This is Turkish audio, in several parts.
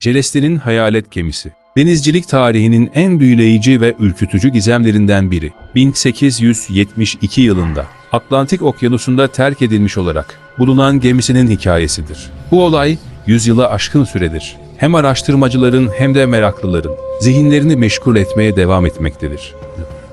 Celeste'nin hayalet gemisi. Denizcilik tarihinin en büyüleyici ve ürkütücü gizemlerinden biri. 1872 yılında Atlantik Okyanusu'nda terk edilmiş olarak bulunan gemisinin hikayesidir. Bu olay yüzyıla aşkın süredir. Hem araştırmacıların hem de meraklıların zihinlerini meşgul etmeye devam etmektedir.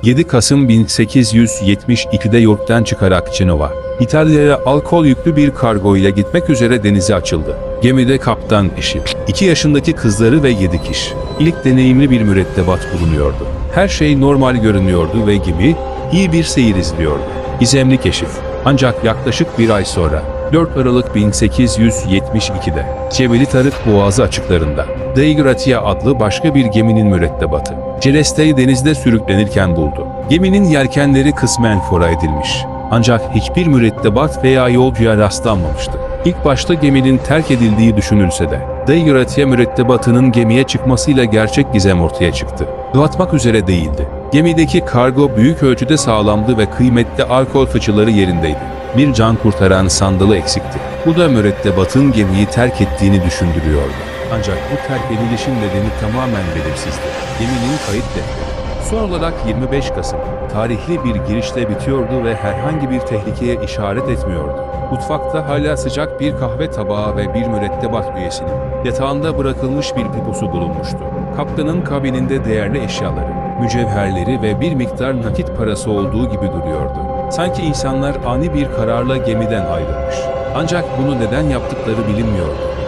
7 Kasım 1872'de York'tan çıkarak Cenova, İtalya'ya alkol yüklü bir kargo ile gitmek üzere denize açıldı. Gemide kaptan eşi, 2 yaşındaki kızları ve 7 kişi. İlk deneyimli bir mürettebat bulunuyordu. Her şey normal görünüyordu ve gemi iyi bir seyir izliyordu. Gizemli keşif. Ancak yaklaşık bir ay sonra 4 Aralık 1872'de Cebeli Tarık Boğazı açıklarında Deigratia adlı başka bir geminin mürettebatı Celeste'yi denizde sürüklenirken buldu. Geminin yelkenleri kısmen fora edilmiş. Ancak hiçbir mürettebat veya yolcuya rastlanmamıştı. İlk başta geminin terk edildiği düşünülse de Deigratia mürettebatının gemiye çıkmasıyla gerçek gizem ortaya çıktı. Dağıtmak üzere değildi. Gemideki kargo büyük ölçüde sağlamdı ve kıymetli alkol fıçıları yerindeydi. Bir can kurtaran sandalı eksikti. Bu da mürettebatın gemiyi terk ettiğini düşündürüyordu. Ancak bu terk edilişin nedeni tamamen belirsizdi. Geminin kayıt defteri. Son olarak 25 Kasım, tarihli bir girişle bitiyordu ve herhangi bir tehlikeye işaret etmiyordu. Mutfakta hala sıcak bir kahve tabağı ve bir mürettebat üyesinin yatağında bırakılmış bir piposu bulunmuştu. Kaptanın kabininde değerli eşyaları, mücevherleri ve bir miktar nakit parası olduğu gibi duruyordu. Sanki insanlar ani bir kararla gemiden ayrılmış. Ancak bunu neden yaptıkları bilinmiyordu.